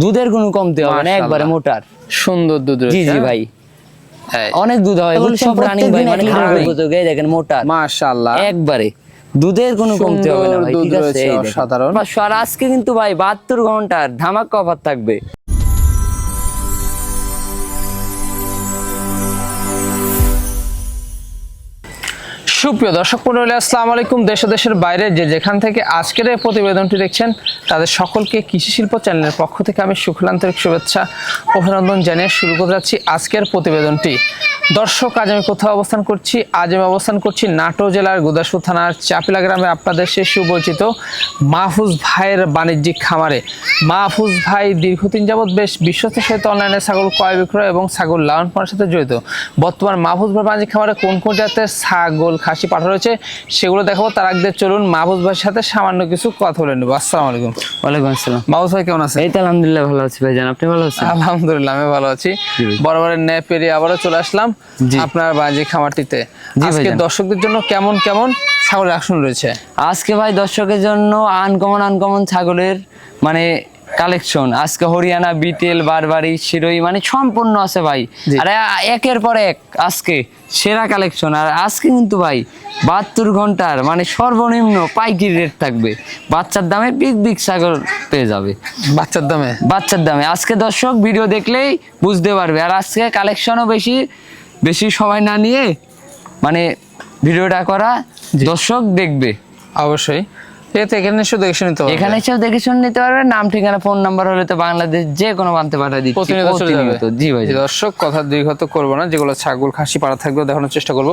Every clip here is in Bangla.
দুধের কোনো কমতি হবে না একবারে মোটার। সুন্দর দুধ জি জি ভাই। হ্যাঁ। অনেক দুধ হয় এগুলো সব running ভাই, মানে এক running। দেখেন মোটার। মাশাআল্লাহ। একবারে। দুধের কোনো কমতি হবে না ভাই ঠিক আছে সাধারণ। আর আজকে কিন্তু ভাই বাহাত্তর ঘণ্টার ধামাকা অফার থাকবে। সুপ্রিয় দর্শক মন্ডলী, আসসালামু আলাইকুম। দেশ দেশের বাইরে যে যেখান থেকে আজকের এই প্রতিবেদনটি দেখছেন, তাদের সকলকে কৃষি শিল্প চ্যানেলের পক্ষ থেকে আমি সুখলান্তরিক শুভেচ্ছা, অভিনন্দন জানিয়ে শুরু করতে যাচ্ছি আজকের প্রতিবেদনটি। দর্শক, আজ আমি কোথাও অবস্থান করছি? আজ আমি অবস্থান করছি নাটো জেলার গুদাসু থানার চাপিলা গ্রামে আপনাদের সে সুপরিচিত মাহফুজ ভাইয়ের বাণিজ্যিক খামারে। মাহফুজ ভাই দীর্ঘদিন যাবৎ বেশ বিশ্বস্ত সহিত অনলাইনে ছাগল ক্রয় বিক্রয় এবং ছাগল লালন পালনের সাথে জড়িত। বর্তমান মাহফুজ ভাই বাণিজ্যিক খামারে কোন কোন জাতের ছাগল, খাসি পাঠা রয়েছে সেগুলো দেখাবো। তার আগে চলুন মাহফুজ ভাইয়ের সাথে সামান্য কিছু কথা বলে নেব। আসসালামু আলাইকুম। ওয়ালাইকুম আসসালাম। মাহফুজ ভাই কেমন আছেন? এই তো আলহামদুলিল্লাহ ভালো আছি ভাই জান আপনি ভালো আছেন? আলহামদুলিল্লাহ আমি ভালো আছি। বরাবরের ন্যায় পেরিয়ে আবারও চলে আসলাম আপনার বাণিজ্যিক খামারটিতে। আজকে দর্শকদের জন্য কেমন কেমন ছাগলের আসন রয়েছে? আজকে ভাই দর্শকের জন্য আনকমন আনকমন ছাগলের মানে কালেকশন। আজকে হরিয়ানা বিটেল বারবারি শিরোই মানে সম্পূর্ণ আছে ভাই। আর একের পর এক আজকে সেরা কালেকশন। আর আজকে কিন্তু ভাই বাহাত্তর ঘণ্টার মানে সর্বনিম্ন পাইকারি রেট থাকবে। বাচ্চার দামে বিগ বিগ ছাগল পেয়ে যাবে। বাচ্চার দামে? বাচ্চার দামে। আজকে দর্শক ভিডিও দেখলেই বুঝতে পারবে। আর আজকে কালেকশনও বেশি বেশি সময় না নিয়ে মানে ভিডিওটা করা দর্শক দেখবে। অবশ্যই। এতে এখানে শুধু দেখে নিতে এখানে এসেও দেখে শুনে নিতে পারবে নাম ঠিকানা ফোন নাম্বার হলে তো বাংলাদেশ যে কোনো প্রান্তে পাঠিয়ে দিচ্ছি প্রতিনিয়ত জি ভাই দর্শক কথা দীর্ঘত করব না যেগুলো ছাগল খাসি পাড়া থাকবে দেখানোর চেষ্টা করব।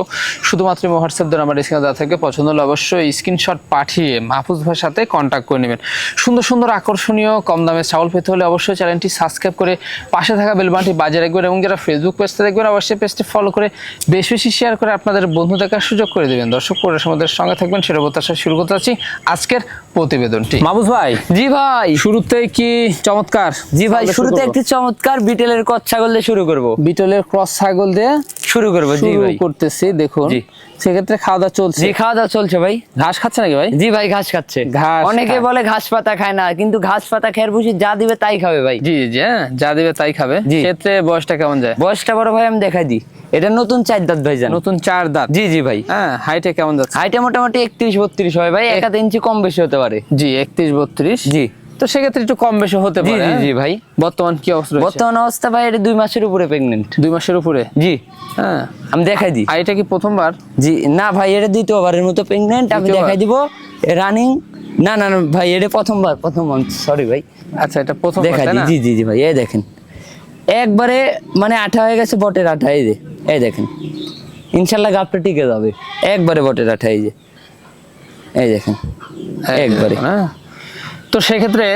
শুধুমাত্র হোয়াটসঅ্যাপ দ্বারা আমার স্ক্রিনে দেওয়া থাকবে পছন্দ হলে অবশ্যই স্ক্রিনশট পাঠিয়ে মাহফুজ ভাইয়ের সাথে কন্ট্যাক্ট করে নেবেন। সুন্দর সুন্দর আকর্ষণীয় কম দামে ছাগল পেতে হলে অবশ্যই চ্যানেলটি সাবস্ক্রাইব করে পাশে থাকা বেলবানটি বাজিয়ে রাখবেন এবং যারা ফেসবুক পেজটা দেখবেন অবশ্যই পেজটি ফলো করে বেশি বেশি শেয়ার করে আপনাদের বন্ধু দেখার সুযোগ করে দেবেন। দর্শক পরে আমাদের সঙ্গে থাকবেন সেটা প্রত্যাশা শুরু করতে যাচ্ছি। আজকের প্রতিবেদনটি। মাবুজ ভাই জি ভাই। শুরুতে কি চমৎকার? জি ভাই শুরুতে। একটি চমৎকার বিটেলের ক্রস ছাগল দিয়ে শুরু করব। বিটেলের ক্রস ছাগল দিয়ে শুরু করব জি শুরু ভাই। করতেছি দেখুন। জি। সেক্ষেত্রে খাওয়া দাওয়া চলছে। জি খাওয়া দাওয়া চলছে ভাই। ঘাস খাচ্ছে নাকি ভাই? জি ভাই ঘাস খাচ্ছে। ঘাস অনেকে বলে ঘাস পাতা খায় না কিন্তু ঘাস পাতা খেয়ার বসে যা দিবে তাই খাবে ভাই। জি জি হ্যাঁ যা দিবে তাই খাবে। জি। ক্ষেত্রে বয়সটা কেমন যায়? বয়সটা বড় ভাই আমি দেখাই দিই। এটা নতুন চার দাঁত ভাই জান। নতুন চার দাঁত। জি জি ভাই। হ্যাঁ হাইটে কেমন যাচ্ছে? হাইটে মোটামুটি একত্রিশ বত্রিশ হয় ভাই এক ইঞ্চি কম বেশি হতে পারে। জি একত্রিশ বত্রিশ। জি। তো সেক্ষেত্রে একটু কম বেশি হতে পারে জি হ্যাঁ? জি ভাই। বর্তমান কি অবস্থা বর্তমান অবস্থা ভাই এটা দুই মাসের উপরে প্রেগনেন্ট দুই মাসের উপরে? জি। হ্যাঁ। আমি দেখাই দিই। আর এটা কি প্রথমবার? জি না ভাই এটা দ্বিতীয়বারের মতো প্রেগনেন্ট আমি দেখাই দিব। রানিং না না না ভাই এটা প্রথমবার প্রথম সরি ভাই। আচ্ছা এটা প্রথম দেখাই দিই। জি জি জি ভাই এই দেখেন। একবারে মানে আঠা হয়ে গেছে বটের আঠা এই যে এই দেখেন। ইনশাল্লাহ গাপটা টিকে যাবে। একবারে বটের আঠা এই যে। এই দেখেন। একবারে। হ্যাঁ। তো সেক্ষেত্রে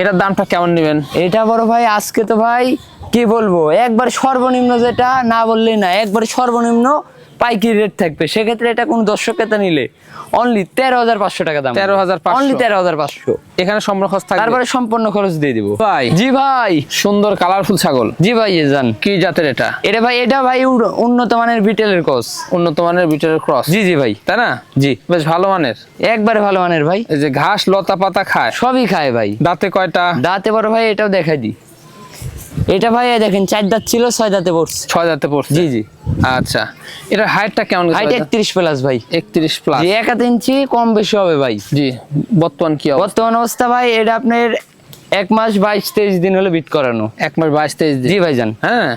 এটার দামটা কেমন নেবেন? এটা বড় ভাই, আজকে তো ভাই, কি বলব? একবার সর্বনিম্ন যেটা, না বললেই না, একবার সর্বনিম্ন পাইকারি রেট থাকবে। সেক্ষেত্রে এটা কোন দর্শক ক্রেতা নিলে অনলি তেরো হাজার পাঁচশো টাকা দাম। তেরো হাজার অনলি তেরো হাজার পাঁচশো। এখানে সম্পূর্ণ খরচ থাকবে। তারপরে সম্পূর্ণ খরচ দিয়ে দিব। ভাই। জি ভাই। সুন্দর কালারফুল ছাগল। জি ভাই এ যান। কি জাতের এটা? এটা ভাই এটা ভাই উন্নত মানের বিটেলের কস উন্নত মানের বিটেলের ক্রস জি জি ভাই। তাই না? জি। বেশ ভালো মানের। একবারে ভালো মানের ভাই। এই যে ঘাস লতা পাতা খায়। সবই খায় ভাই। দাঁতে কয়টা? দাঁতে বড় ভাই এটাও দেখাই দি। এটা ভাই দেখেন চার দাঁত ছিল ছয় দাঁতে পড়ছে। ছয় দাঁতে পড়ছে? জি জি। আচ্ছা এটার হাইটটা কেমন হাইট একত্রিশ প্লাস ভাই। একত্রিশ প্লাস এক হাত ইঞ্চি কম বেশি হবে ভাই। জি বর্তমান কি বর্তমান অবস্থা ভাই এটা আপনার এক মাস বাইশ তেইশ দিন হলে বিট করানো। এক মাস বাইশ তেইশ দিন। জি ভাইজান। হ্যাঁ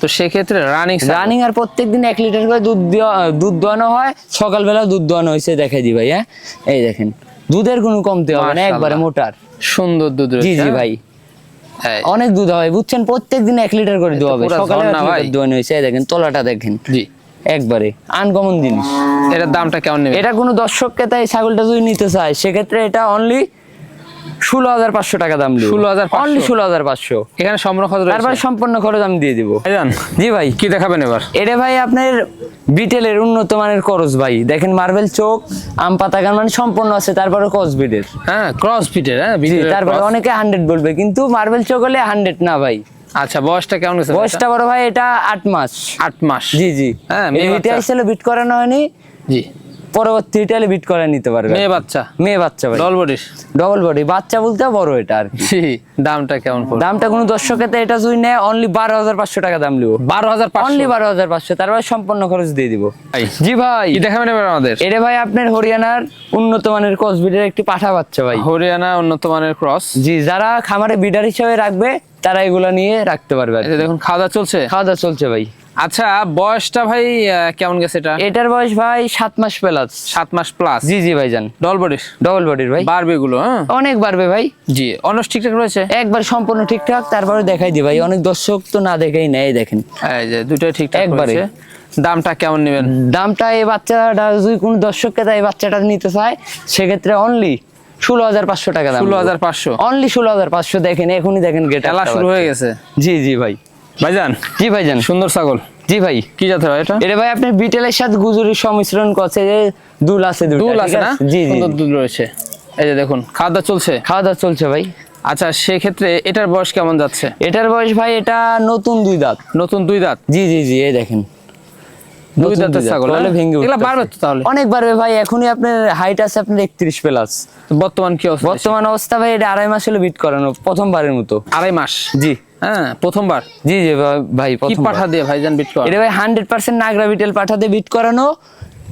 তো সেক্ষেত্রে রানিং রানিং আর প্রত্যেক দিন এক লিটার করে দুধ দেওয়া দুধ দোয়ানো হয় সকালবেলা দুধ দোয়ানো হয়েছে দেখাই দি ভাই হ্যাঁ? এই দেখেন দুধের কোনো কমতে হবে না একবারে মোটার। সুন্দর দুধ জি জি হ্যাঁ? ভাই। অনেক দুধ হয় বুঝছেন? প্রত্যেক দিন এক লিটার করে দুধ হবে। সকালে দুধ। দোয়ানো হয়েছে দেখেন তোলাটা দেখেন। জি। একবারে আনকমন জিনিস। এটার দামটা কেমন নেবে এটা কোনো দর্শককে তাই ছাগলটা যদি নিতে চায় সেক্ষেত্রে এটা অনলি ষোলো হাজার পাঁচশো টাকা দাম 16,500 অনলি ষোলো হাজার পাঁচশো। এখানে সম্পূর্ণ খরচ তারপরে সম্পূর্ণ খরচ আমি দিয়ে দিব। জি ভাই। কি দেখাবেন এবার? এটা ভাই আপনার বিটেলের উন্নত মানের করস ভাই। দেখেন মার্বেল চোখ আম পাতা গান মানে সম্পূর্ণ আছে তারপরে কস বিটের হ্যাঁ ক্রস ফিটের হ্যাঁ তারপরে অনেকে হান্ড্রেড বলবে কিন্তু মার্বেল চোখ হলে হান্ড্রেড না ভাই। আচ্ছা বয়সটা কেমন গেছে? বয়সটা বড় ভাই এটা আট মাস। আট মাস। জি জি। হ্যাঁ, বাচ্চা। আসলে বিট করানো হয়নি। জি। পরবর্তী রিটেলে বিট করে নিতে পারবে। মেয়ে বাচ্চা। মেয়ে বাচ্চা ভাই ডল বডির ডবল বডি বাচ্চা বলতে বড় এটা আর কি। দামটা কেমন পড়বে? দামটা কোনো দর্শকেতে এটা যদি নেয় অনলি বারো হাজার পাঁচশো টাকা দাম লিবো। বারো হাজার অনলি বারো হাজার পাঁচশো তারপরে সম্পূর্ণ খরচ দিয়ে দিব। জি ভাই। কি দেখাবেন এবার আমাদের? এটা ভাই আপনার হরিয়ানার উন্নত মানের কসবিটের একটি পাঠা বাচ্চা ভাই। হরিয়ানা উন্নত মানের ক্রস জি যারা খামারে বিডার হিসাবে রাখবে তারা এগুলা নিয়ে রাখতে পারবে দেখুন খাওয়া দাওয়া চলছে? খাওয়া দাওয়া চলছে ভাই। আচ্ছা বয়সটা ভাই কেমন গেছে এটা? এটার বয়স ভাই সাত মাস প্লাস সাত মাস প্লাস জি জি ভাই যান ডল বডির ডবল বডির ভাই। বাড়বে গুলো হ্যাঁ? অনেক বাড়বে ভাই। জি অনস ঠিকঠাক রয়েছে? একবার সম্পূর্ণ ঠিকঠাক তারপরে দেখাই দি ভাই। অনেক দর্শক তো না দেখেই নেয় দেখেন। এই যে দুটোই ঠিকঠাক একবারে। দামটা কেমন নেবেন? দামটা এই বাচ্চাটা যদি কোনো দর্শককে তাই বাচ্চাটা নিতে চায় সেক্ষেত্রে অনলি ষোলো হাজার পাঁচশো টাকা দাম। ষোলো হাজার পাঁচশো? অনলি ষোলো হাজার পাঁচশো দেখেন এখনই দেখেন গেট শুরু হয়ে গেছে। জি জি ভাই। ভাইজান। জি ভাই যান সুন্দর ছাগল। জি ভাই। কি জাতের ভাই এটা? এটা ভাই আপনি বিটেলের সাথে গুজুরির সংমিশ্রণ করছে যে দুল আছে দুল আছে না? জি জি। সুন্দর দুধ রয়েছে। এই যে দেখুন খাওয়া দাওয়া চলছে? খাওয়া দাওয়া চলছে ভাই। আচ্ছা সেক্ষেত্রে এটার বয়স কেমন যাচ্ছে? এটার বয়স ভাই এটা নতুন দুই দাঁত। নতুন দুই দাঁত? জি জি জি এই দেখেন। দুই দাঁতের ছাগল তাহলে? ভেঙে এগুলা। বাড়বে তো তাহলে? অনেক বাড়বে ভাই এখনই আপনার হাইট আছে আপনার একত্রিশ প্লাস বর্তমান কি অবস্থা? বর্তমান অবস্থা ভাই এটা আড়াই মাস হলো বিট করানো প্রথমবারের মতো। আড়াই মাস? জি। হ্যাঁ প্রথমবার। জি জি ভাই- কি পাঠা দিয়ে ভাইজান বিট করা এটা ভাই হান্ড্রেড পার্সেন্ট নাগরা বিটেল পাঠা দিয়ে বিট করানো।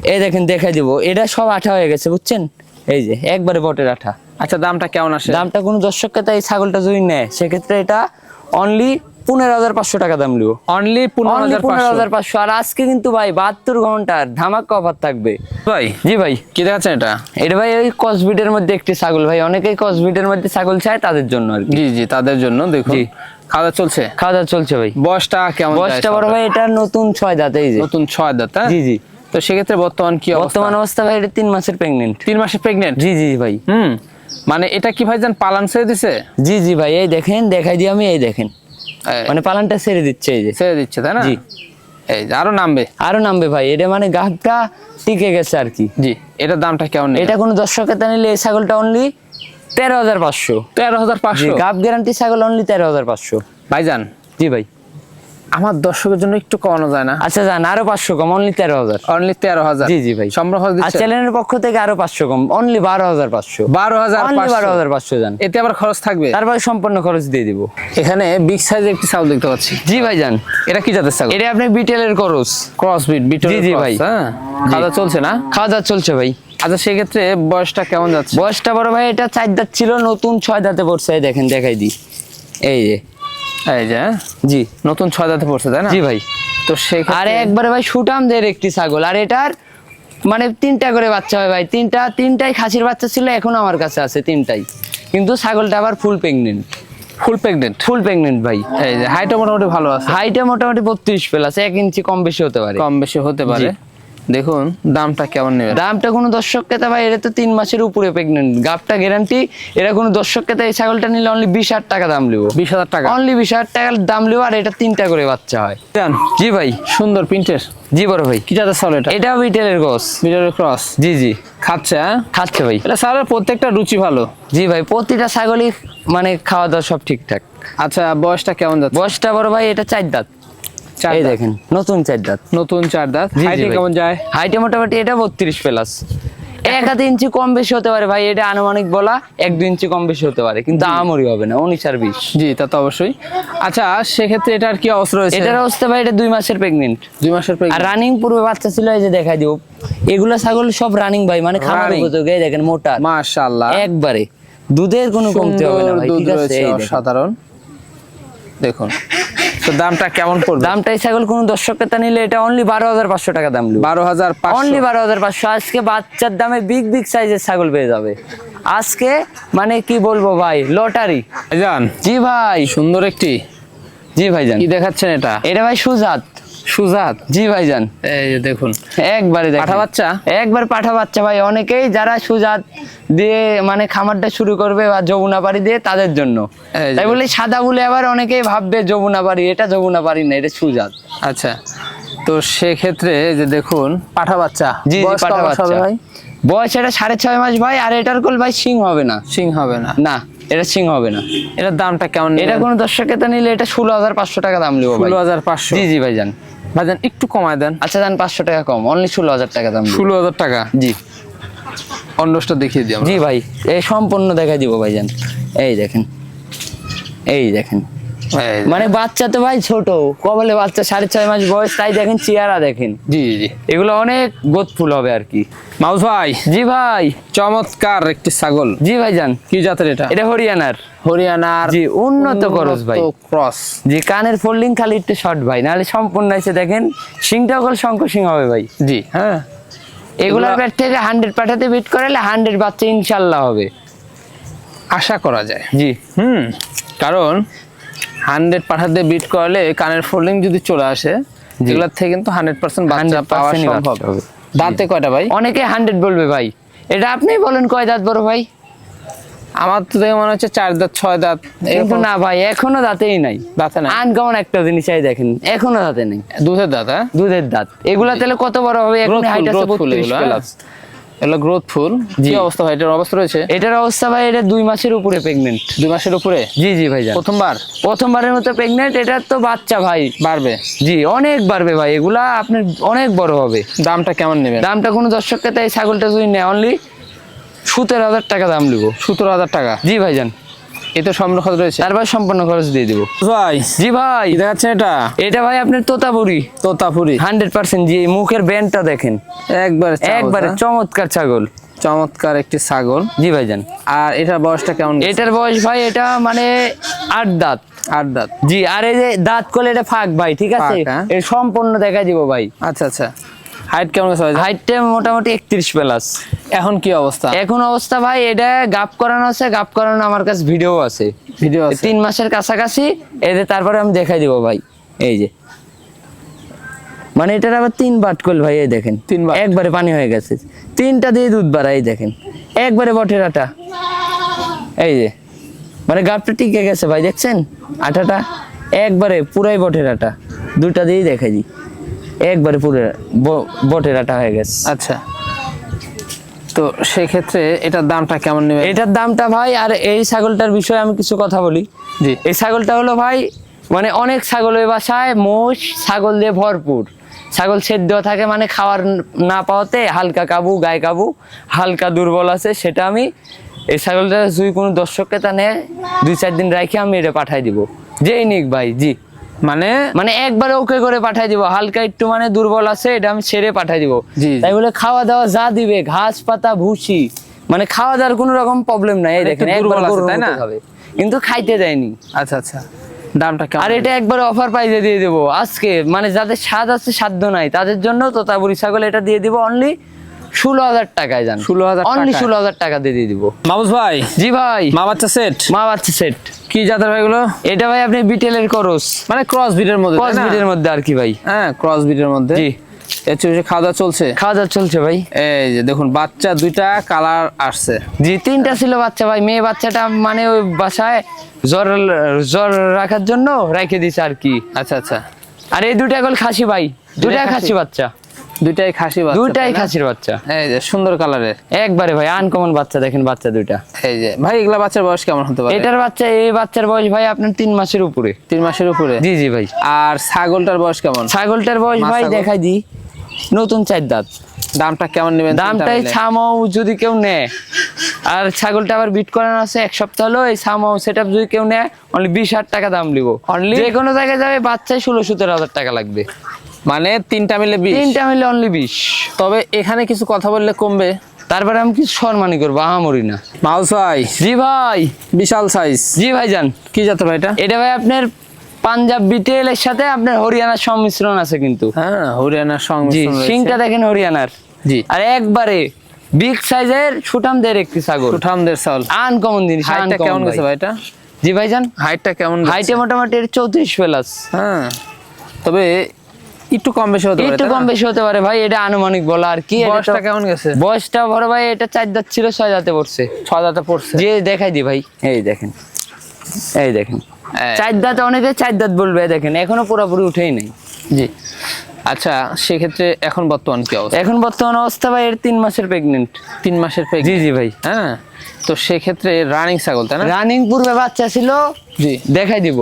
এই দেখেন দেখাই দিব। এটা সব আঠা হয়ে গেছে বুঝছেন? এই যে একবারে বটের আঠা। আচ্ছা দামটা কেমন আসে? দামটা কোনো দর্শককে তাই ছাগলটা যদি নেয় সেক্ষেত্রে এটা অনলি পনেরো হাজার পাঁচশো টাকা দাম লিব। অনলি পনেরো হাজার পাঁচশো। আর আজকে কিন্তু ভাই বাহাত্তর ঘণ্টার ধামাক অফার থাকবে। ভাই জি ভাই। কি দেখাচ্ছেন এটা? এটা ভাই ওই কসবিটের মধ্যে একটি ছাগল ভাই। অনেকেই কসবিটের মধ্যে ছাগল চায় তাদের জন্য আর জি জি তাদের জন্য দেখুন। খাওয়া চলছে? খাওয়া চলছে ভাই। বয়সটা কেমন বয়সটা বড় ভাই এটা নতুন ছয় দাঁত এই যে। নতুন ছয় দাঁত হ্যাঁ? জি জি। তো সেক্ষেত্রে বর্তমান কি বর্তমান অবস্থা ভাই এটা তিন মাসের প্রেগনেন্ট তিন মাসের প্রেগনেন্ট জি জি ভাই। হুম। মানে এটা কি ভাইজান পালান ছেড়ে দিছে? জি জি ভাই এই দেখেন দেখাই দিই আমি এই দেখেন। মানে পালানটা ছেড়ে দিচ্ছে এই যে। ছেড়ে দিচ্ছে তাই না? জি। এই আরও নামবে। আরও নামবে ভাই এটা মানে গাছটা টিকে গেছে আর কি। জি এটার দামটা কেমন এটা কোনো দর্শকের তা নিলে এই ছাগলটা অনলি তেরো হাজার পাঁচশো। তেরো হাজার পাঁচশো? গাব গ্যারান্টি ছাগল অনলি তেরো হাজার পাঁচশো। ভাইজান জি ভাই। আমার দর্শকের জন্য একটু কমানো যায় না। আচ্ছা যান আরও পাঁচশো কম অনলি তেরো হাজার। অনলি তেরো হাজার। জি, জি ভাই। সম্ভব চ্যানেলের পক্ষ থেকে আরও পাঁচশো কম অনলি বারো হাজার পাঁচশো। বারো হাজার বারো হাজার পাঁচশো যান। এতে আবার খরচ থাকবে? তারপরে সম্পূর্ণ খরচ দিয়ে দিব। এখানে বিগ সাইজের একটি ছাগল দেখতে পাচ্ছি। জি ভাই যান। এটা কি জাতের ছাগল? এটা আপনি বিটেলের খরচ ক্রস বিট বিটেল জি, জি, ভাই। হ্যাঁ? খাওয়া চলছে না? খাওয়া দাওয়া চলছে ভাই। আচ্ছা সেক্ষেত্রে বয়সটা কেমন যাচ্ছে? বয়সটা বড় ভাই এটা চার দাঁত ছিল নতুন ছয় দাঁতে পড়ছে দেখেন দেখাই দিই। এই যে এই যে হ্যাঁ? জি। নতুন ছয় দাঁতে পড়ছে তাই না? জি ভাই। তো আর সেক্ষেত্রে একবারে ভাই সুটামদের একটি ছাগল। আর এটার মানে তিনটা করে বাচ্চা হয় ভাই। তিনটা তিনটাই খাসির বাচ্চা ছিল এখন আমার কাছে আছে তিনটাই। কিন্তু ছাগলটা আবার full pregnant full pregnant full pregnant ভাই। এই যে হাইটটা মোটামুটি ভালো আছে। হাইটে মোটামুটি বত্রিশ প্লাস এক ইঞ্চি কম বেশি হতে পারে। কম বেশি হতে পারে। দেখুন দামটা কেমন নেবে দামটা কোনো দর্শক কেতা ভাই এটা তো তিন মাসের উপরে প্রেগনেন্ট গাপটা গ্যারান্টি এটা কোনো দর্শক কেতা এই ছাগলটা নিলে অনলি বিশ হাজার টাকা দাম লিবো। বিশ হাজার টাকা। অনলি বিশ হাজার টাকার দাম লিবো আর এটা তিনটা করে বাচ্চা হয়। জান জি ভাই। সুন্দর প্রিন্টের। জি বড় ভাই। কি জাতের ছাগল এটা? এটা বিটেলের গছ মিটারের ক্রস জি জি। খাচ্ছে হ্যাঁ? খাচ্ছে ভাই। এটা ছাগলের প্রত্যেকটা রুচি ভালো? জি ভাই প্রতিটা ছাগলই মানে খাওয়া দাওয়া সব ঠিকঠাক। আচ্ছা বয়সটা কেমন যাচ্ছে? বয়সটা বড় ভাই এটা চার দাঁত। এই দেখেন নতুন চার দাঁত। নতুন চার দাঁত। হাইটে কেমন যায়? হাইটে মোটামুটি এটা বত্রিশ প্লাস। এক হাতে ইঞ্চি কম বেশি হতে পারে ভাই এটা আনুমানিক বলা এক দু ইঞ্চি কম বেশি হতে পারে কিন্তু আমরি হবে না উনিশ আর বিশ। জি তা তো অবশ্যই। আচ্ছা সেক্ষেত্রে এটার কি অবস্থা রয়েছে? এটার অবস্থা ভাই এটা দুই মাসের প্রেগনেন্ট দুই মাসের আর রানিং পূর্বে বাচ্চা ছিল এই যে দেখাই দিব। এগুলা ছাগল সব রানিং ভাই মানে খামার। উপযোগী দেখেন মোটা। মাশাআল্লাহ। একবারে। দুধের কোনো কমতি হবে না ভাই ঠিক আছে এই দেখেন। তো দামটা কেমন পড়বে? দামটা এই ছাগল কোনো দর্শক ক্রেতা নিলে এটা অনলি বারো হাজার পাঁচশো টাকা দাম বারো হাজার অনলি বারো হাজার পাঁচশো। আজকে বাচ্চার দামে বিগ বিগ সাইজের ছাগল পেয়ে যাবে। আজকে মানে কি বলব ভাই লটারি। জান জি ভাই। সুন্দর একটি। জি ভাই যান কি দেখাচ্ছেন এটা? এটা ভাই সুজাত। সুজাত। জি ভাই যান এই যে দেখুন। একবারে পাঠা বাচ্চা? একবার পাঠা বাচ্চা ভাই অনেকেই যারা সুজাত দিয়ে মানে খামারটা শুরু করবে বা যমুনা পাড়ি দিয়ে তাদের জন্য। তাই বলে সাদা বলে আবার অনেকেই ভাববে যমুনা পাড়ি এটা যমুনা পাড়ি না এটা সুজাত। আচ্ছা। তো সেক্ষেত্রে যে দেখুন পাঠা বাচ্চা। জি পাঠা বাচ্চা। ভাই? বয়স এটা সাড়ে ছয় মাস ভাই আর এটার কোল ভাই সিং হবে না। সিং হবে না। না এটা সিং হবে না। এটার দামটা কেমন এটা কোনো দর্শক এটা নিলে এটা ষোলো হাজার পাঁচশো টাকা দাম লিবো ভাই। ষোলো হাজার পাঁচশো। জি জি ভাই যান ভাইজান একটু কমায় দেন। আচ্ছা দেন পাঁচশো টাকা কম। অনলি ষোলো হাজার টাকা দাম ষোলো হাজার টাকা? জি। অন্ডসটা দেখিয়ে দিই জি ভাই এই সম্পূর্ণ দেখা দিব ভাইজান। এই দেখেন। এই দেখেন। মানে বাচ্চা তো ভাই ছোট কবলে বাচ্চা সাড়ে ছয় মাস বয়স তাই দেখেন চেহারা দেখেন। জি জি জি। এগুলো অনেক গোতফুল হবে আর কি। মাউস ভাই। জি ভাই। চমৎকার একটি ছাগল। জি ভাইজান কি জাতের এটা? এটা হরিয়ানার। হরিয়ানার জি, উন্নত করস ভাই। ক্রস। জি কানের ফোল্ডিং খালি একটু শর্ট ভাই নাহলে সম্পূর্ণ এসে দেখেন সিংটা কল শঙ্খ সিং হবে ভাই। জি হ্যাঁ। এগুলোর এগুলা- ব্যাট থেকে হান্ড্রেড পাঠাতে বিট করালে হান্ড্রেড বাচ্চা ইনশাল্লাহ হবে। আশা করা যায়। জি। হুম কারণ হান্ড্রেড পাঠাতে বিট করলে কানের ফোল্ডিং যদি চলে আসে যেগুলোর থেকে কিন্তু হান্ড্রেড পার্সেন্ট বাচ্চা পাওয়া সম্ভব। দাঁতে কয়টা ভাই? অনেকে হান্ড্রেড বলবে ভাই। এটা আপনি বলেন কয় দাঁত বড় ভাই? আমার তো দেখে মনে হচ্ছে চার দাঁত ছয় দাঁত কিন্তু এরকম। না ভাই এখনও দাঁতেই নাই। দাঁতে না আনকমন একটা জিনিস এই দেখেন এখনও দাঁতে নেই। দুধের দাঁত হ্যাঁ? দুধের দাঁত। এগুলা তাহলে কত বড় হবে? এখন হাইট আছে 32? প্লাস এগুলো গ্রোথ ফুল। জি। কি অবস্থা ভাই? এটার অবস্থা রয়েছে? এটার অবস্থা ভাই এটা দুই মাসের উপরে প্রেগনেন্ট দুই মাসের উপরে? জি জি ভাই প্রথমবার? প্রথমবারের মতো প্রেগনেন্ট এটার তো বাচ্চা ভাই। বাড়বে? জি অনেক বাড়বে ভাই। এগুলা আপনার অনেক বড় হবে। দামটা কেমন নেবেন? দামটা কোনো দর্শককে তাই ছাগলটা যদি নেয় অনলি সতেরো হাজার টাকা দাম নিব। সতেরো হাজার টাকা? জি ভাইজান। এতে সম্পূর্ণ খরচ রয়েছে। তারপর সম্পূর্ণ খরচ দিয়ে দিব। ভাই। জি ভাই। দেখাচ্ছেন এটা? এটা ভাই আপনার তোতাপুরি। তোতাপুরি। হান্ড্রেড পার্সেন্ট জি মুখের ব্যান্ডটা দেখেন। একবারে একবারে হ্যাঁ? চমৎকার ছাগল। চমৎকার একটি ছাগল। জি ভাইজান। আর এটার বয়সটা কেমন এটার বয়স ভাই এটা মানে আট দাঁত। আট দাঁত। জি আর এই যে দাঁত করলে এটা ফাঁক ভাই ঠিক আছে? হ্যাঁ? সম্পূর্ণ দেখা দিব ভাই। আচ্ছা আচ্ছা। হাইট কেমন ভাই? হাইটটা মোটামুটি একত্রিশ প্লাস এখন কি অবস্থা? এখন অবস্থা ভাই এটা গাপ করানো আছে গাপ করানো আমার কাছে ভিডিও আছে। ভিডিও আছে। তিন মাসের কাছাকাছি এদের তারপরে আমি দেখাই দিব ভাই এই যে। মানে এটার আবার তিন বাটকল ভাই এই দেখেন। তিন বাট। একবারে পানি হয়ে গেছে। তিনটা দিয়ে দুধ বাড়া এই দেখেন। একবারে বটের আটা। এই যে। মানে গাপটা টিকে গেছে ভাই দেখছেন? আটাটা একবারে পুরাই বটের আটা। দুটা দিয়েই দেখাই দিই। একবারে পুরো বটের আটা হয়ে গেছে। আচ্ছা। তো সেক্ষেত্রে এটার দামটা কেমন নেবে এটার দামটা ভাই আর এই ছাগলটার বিষয়ে আমি কিছু কথা বলি। জি। এই ছাগলটা হলো ভাই মানে অনেক ছাগলের বাসায় মোষ ছাগল দিয়ে ভরপুর। ছাগল সেদ্ধ থাকে মানে খাওয়ার না পাওয়াতে হালকা কাবু গায়ে কাবু হালকা দুর্বল আছে সেটা আমি এই ছাগলটা যদি কোনো দর্শককে তা নেয় দুই চার দিন রাখে আমি এটা পাঠাই দিব। যেই নিক ভাই জি। মানে? মানে একবারে ওকে করে পাঠাই দিব। হালকা একটু মানে দুর্বল আছে এটা আমি ছেড়ে পাঠাই দিব। তাই বলে খাওয়া দাওয়া যা দিবে ঘাস পাতা ভুসি মানে খাওয়া দাওয়ার কোনো রকম প্রবলেম নাই। দেখেন একবার তাই না? কিন্তু খাইতে দেয়নি। আচ্ছা আচ্ছা। দামটা আর এটা একবার অফার প্রাইজে দিয়ে দেবো। আজকে মানে যাদের স্বাদ আছে সাধ্য নাই তাদের জন্য তোতাপুরি ছাগল এটা দিয়ে দিব অনলি ষোলো হাজার টাকায় জান। 16,000 অনলি টাকায়? ষোলো হাজার টাকা দিয়ে দিয়ে দিব। মামুস ভাই? জি ভাই। মা বাচ্চা সেট মা বাচ্চা সেট কি জাতের ভাই এগুলো? এটা ভাই আপনি বিটেলের করস মানে ক্রস বিটের মধ্যে তাই না? কসবিটের মধ্যে আর কি ভাই। হ্যাঁ ক্রস বিটের মধ্যে। জি। খাওয়া দাওয়া চলছে? খাওয়া দাওয়া চলছে ভাই। এই যে দেখুন বাচ্চা দুইটা কালার আসছে। জি তিনটা ছিল বাচ্চা ভাই মেয়ে বাচ্চাটা মানে ওই বাসায় জ্বর জ্বর রাখার জন্য রেখে দিছে আর কি। আচ্ছা আচ্ছা। আর এই দুটা গল খাসি ভাই খাসি? খাসি বাচ্চা। দুইটাই খাসি বাচ্চা না? খাসির বাচ্চা। এই যে সুন্দর কালারের একবারে ভাই আনকমন বাচ্চা দেখেন বাচ্চা দুইটা। এই যে ভাই এগুলা বাচ্চার বয়স কেমন হতে পারে? এটার বাচ্চা এই বাচ্চার বয়স ভাই আপনার তিন মাসের উপরে। তিন মাসের উপরে? জি জি ভাই। আর ছাগলটার বয়স কেমন? ছাগলটার বয়স ভাই দেখাই দি নতুন চার দাঁত। দামটা কেমন নেবেন দামটাই? ছামাও যদি কেউ নেয় আর ছাগলটা আবার বিট করানো আছে এক সপ্তাহ হলো এই ছামাও সেট আপ যদি কেউ নেয় অনলি বিশ হাজার টাকা দাম লিবো অনলি যে কোনো জায়গায় যাবে বাচ্চায় ষোলো সতেরো হাজার টাকা লাগবে। মানে তিনটা মিলে বিশ? তিনটা মিলে অনলি বিশ। তবে এখানে কিছু কথা বললে কমবে। তারপরে আমি কিছু সম্মানই করব আহামরি না। মাউস ভাই জি ভাই। বিশাল সাইজ। জি ভাই যান কি জাতের ভাই এটা? এটা ভাই আপনার পাঞ্জাব বিটেলের সাথে আপনার হরিয়ানার সংমিশ্রণ আছে কিন্তু। হ্যাঁ হরিয়ানার সংমিশ্রণ। সিংটা দেখেন হরিয়ানার। জি। আর একবারে বিগ সাইজের সুঠামদের একটি ছাগল। সুঠামদের চাউল আনকমন জিনিস হাইটটা কেমন গেছে ভাই এটা? জি ভাইজান হাইটটা কেমন হাইটে মোটামুটি এর চৌত্রিশ প্লাস হ্যাঁ। তবে একটু কম বেশি হতে পারে একটু কম বেশি হতে পারে ভাই এটা আনুমানিক বলা আর কি। বয়সটা কেমন গেছে? বয়সটা বড় ভাই এটা চার দাঁত ছিল ছয় দাঁতে পড়ছে। ছয় দাঁতে পড়ছে? যে দেখাই দি ভাই। এই দেখেন। এই দেখেন। চার দাঁত অনেকে চার দাঁত বলবে দেখেন। এখনও পুরোপুরি উঠেই নাই। জি। আচ্ছা সেক্ষেত্রে এখন বর্তমান কি অবস্থা? এখন বর্তমান অবস্থা ভাই এর তিন মাসের প্রেগনেন্ট তিন মাসের জি জি ভাই। হ্যাঁ? তো সেক্ষেত্রে রানিং ছাগল তাই না? রানিং পূর্বে বাচ্চা ছিল। জি। দেখাই দিব।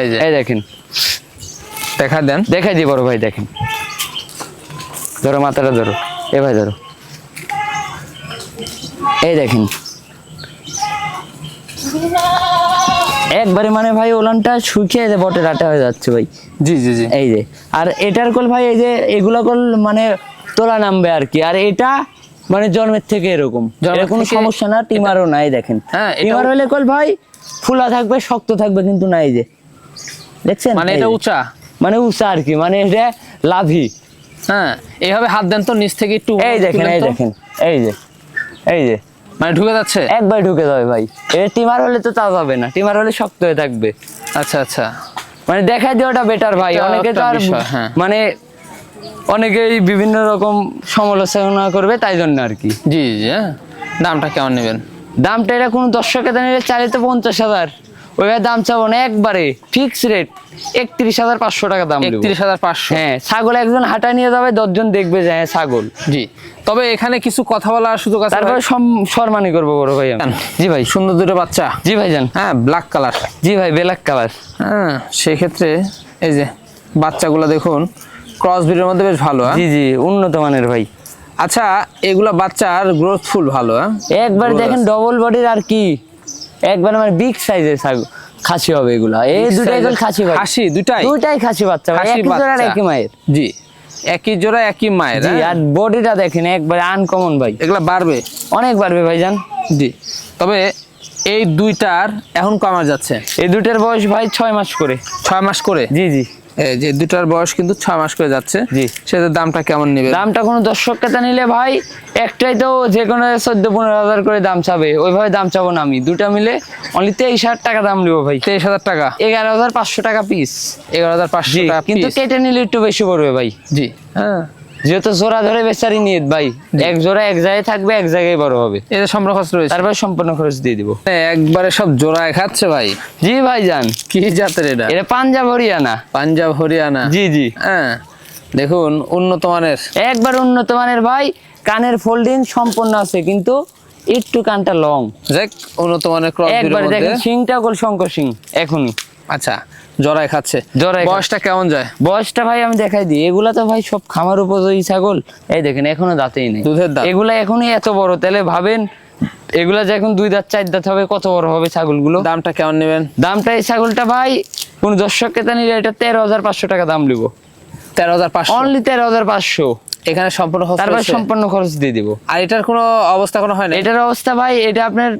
এই যে। এই দেখেন। দেখা দেন। দেখাই দিই বড় ভাই দেখেন। ধরো মাথাটা ধরো। এ ভাই ধরো। এই দেখেন। একবারে মানে ভাই ওলানটা শুকিয়ে যে বটে রাটা হয়ে যাচ্ছে ভাই। জি জি জি। এই যে আর এটার কল ভাই এই যে এগুলো কল মানে তোলা নামবে আর কি। আর এটা মানে জন্মের থেকে এরকম। জন্মের কোনো সমস্যা না টিমারও নাই দেখেন। হ্যাঁ, টিমার হলে কল ভাই ফুলা থাকবে শক্ত থাকবে কিন্তু নাই যে। দেখছেন? মানে এটা। উঁচা? মানে উঁচা আর কি মানে এটা লাভি। হ্যাঁ এইভাবে হাত দেন তো নিচ থেকে একটু এই দেখেন এই দেখেন এই যে এই যে। মানে ঢুকে যাচ্ছে? একবার ঢুকে যাবে ভাই। এটা টিমার হলে তো তা যাবে না টিমার হলে শক্ত হয়ে থাকবে। আচ্ছা আচ্ছা। মানে দেখাই দেওয়াটা বেটার ভাই অনেকে তো আর হ্যাঁ। মানে অনেকেই বিভিন্ন রকম সমালোচনা করবে তাই জন্য আর কি। জি জি হ্যাঁ। দামটা কেমন নেবেন? দামটা এটা কোনো দর্শকের নিলে চাইলে তো পঞ্চাশ হাজার। ওইভাবে দাম চাবো না একবারে ফিক্স রেট একত্রিশ হাজার পাঁচশো টাকা দাম একত্রিশ হাজার পাঁচশো। হ্যাঁ ছাগল একজন হাঁটা নিয়ে যাবে দশজন দেখবে যে হ্যাঁ ছাগল। জি। তবে এখানে কিছু কথা বলার সুযোগ আছে তারপরে সম্মানই করব বড় ভাই জি ভাই সুন্দর দুটো বাচ্চা। জি ভাই যান হ্যাঁ ব্ল্যাক কালার জি ভাই বেলাক কালার হ্যাঁ সেক্ষেত্রে এই যে বাচ্চাগুলো দেখুন ক্রস ব্রিডের মধ্যে বেশ ভালো হ্যাঁ? জি জি উন্নত মানের ভাই। আচ্ছা এগুলা বাচ্চার গ্রোথফুল ভালো হ্যাঁ? একবার দেখেন ডবল বডির আর কি। একবার আমার বিগ সাইজের ছাগল খাসি হবে এগুলা। এই দুটাই তো খাসি ভাই। খাসি দুটাই? দুটাই খাসি বাচ্চা ভাই। একই জোড়ার। একই মায়ের। জি। একই জোড়া একই মায়ের জি হ্যাঁ? আর বডিটা দেখেন একবার আনকমন ভাই। এগুলা বাড়বে? অনেক বাড়বে ভাইজান জি। তবে এই দুইটার এখন কমা যাচ্ছে? এই দুইটার বয়স ভাই ছয় মাস করে। ছয় মাস করে? জি জি। যে দুটার বয়স কিন্তু ছয় মাস করে যাচ্ছে। জি। সেটার দামটা কেমন নেবে দামটা কোনো দর্শক কেতা নিলে ভাই একটাই তো যে কোনো চোদ্দ পনেরো হাজার করে দাম চাবে ওইভাবে দাম চাবো না আমি। দুটা মিলে অনলি তেইশ হাজার টাকা দাম নেব ভাই। তেইশ হাজার টাকা। এগারো হাজার পাঁচশো টাকা পিস এগারো হাজার পাঁচশো টাকা কিন্তু কেটে নিলে একটু বেশি পড়বে ভাই। জি। হ্যাঁ। যেহেতু জোড়া ধরে বেচারি নিয়ে ভাই এক জোড়া এক জায়গায় থাকবে এক জায়গায় বড় হবে। এটা সম্পর্ক খরচ রয়েছে। তারপর সম্পূর্ণ খরচ দিয়ে দিব। একবারে সব জোড়ায় খাচ্ছে ভাই। জি ভাই যান কি জাতের এটা? এটা পাঞ্জাব হরিয়ানা। পাঞ্জাব হরিয়ানা? জি জি। হ্যাঁ দেখুন উন্নত মানের। একবার উন্নত মানের ভাই কানের ফোল্ডিং সম্পূর্ণ আছে কিন্তু একটু কানটা লং। দেখ উন্নত মানের ক্রস একবার দেখেন সিংটা গোল শঙ্কর সিং এখনই। আচ্ছা জরায় খাচ্ছে। জরায় বয়সটা কেমন যায়? বয়সটা ভাই আমি দেখাই দিই। এগুলা তো ভাই সব খামার উপযোগী ছাগল। এই দেখেন এখনও দাঁতেই নেই। দুধের দাঁত। এগুলা এখনই এত বড়। তাহলে ভাবেন এগুলা যে এখন দুই দাঁত চার দাঁত হবে কত বড় হবে ছাগলগুলো? দামটা কেমন নেবেন? দামটা এই ছাগলটা ভাই কোন দর্শক কেতা নিলে এটা তেরো হাজার পাঁচশো টাকা দাম লিব। তেরো হাজার পাঁচশো? অনলি তেরো হাজার পাঁচশো। এখানে সম্পূর্ণ খরচ সম্পূর্ণ খরচ দিয়ে দিব। আর এটার কোনো অবস্থা কোনো হয় না এটার অবস্থা ভাই এটা আপনার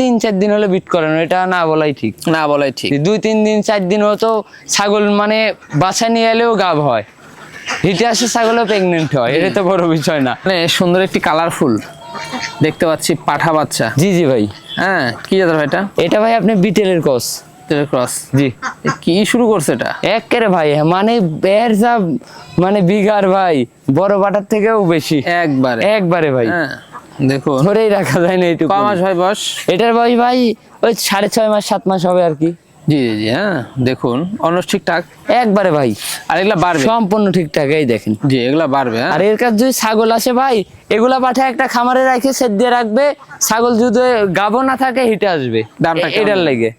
তিন চার দিন হলে বিট করেন এটা না বলাই ঠিক। না বলাই ঠিক। দুই তিন দিন চার দিন হতো ছাগল মানে বাছা নিয়ে এলেও গাব হয়। হিটে আসে ছাগলও প্রেগনেন্ট হয় এটা তো বড় বিষয় না। মানে সুন্দর একটি কালারফুল দেখতে পাচ্ছি পাঠা বাচ্চা। জি জি ভাই। হ্যাঁ কি জাতের ভাই এটা? এটা ভাই আপনি বিটেলের কস ক্রস জি। কি শুরু করছে এটা? একেরে ভাই মানে এর যা মানে বিঘার ভাই বড় বাটার থেকেও বেশি। একবারে। একবারে ভাই। হ্যাঁ। দেখুন। ধরেই রাখা যায় না এইটুকু মাস ভাই বয়স। এটার বয়স ভাই ওই সাড়ে ছয় মাস সাত মাস হবে আর কি। জি জি জি হ্যাঁ দেখুন অন্য ঠিকঠাক। একবারে ভাই। আর এগুলা বাড়বে? সম্পূর্ণ ঠিকঠাক এই দেখেন। জি এগুলা বাড়বে হ্যাঁ? আর এর কাছে যদি ছাগল আসে ভাই এগুলা পাঠায় একটা খামারে রাখে সেট দিয়ে রাখবে। ছাগল যদি গাবো না থাকে হিটে আসবে। দামটা এটার লেগে।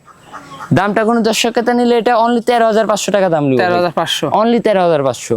দামটা কোনো দর্শক নিলে এটা অনলি তেরো হাজার পাঁচশো টাকা দাম তেরো হাজার পাঁচশো। অনলি তেরো হাজার পাঁচশো।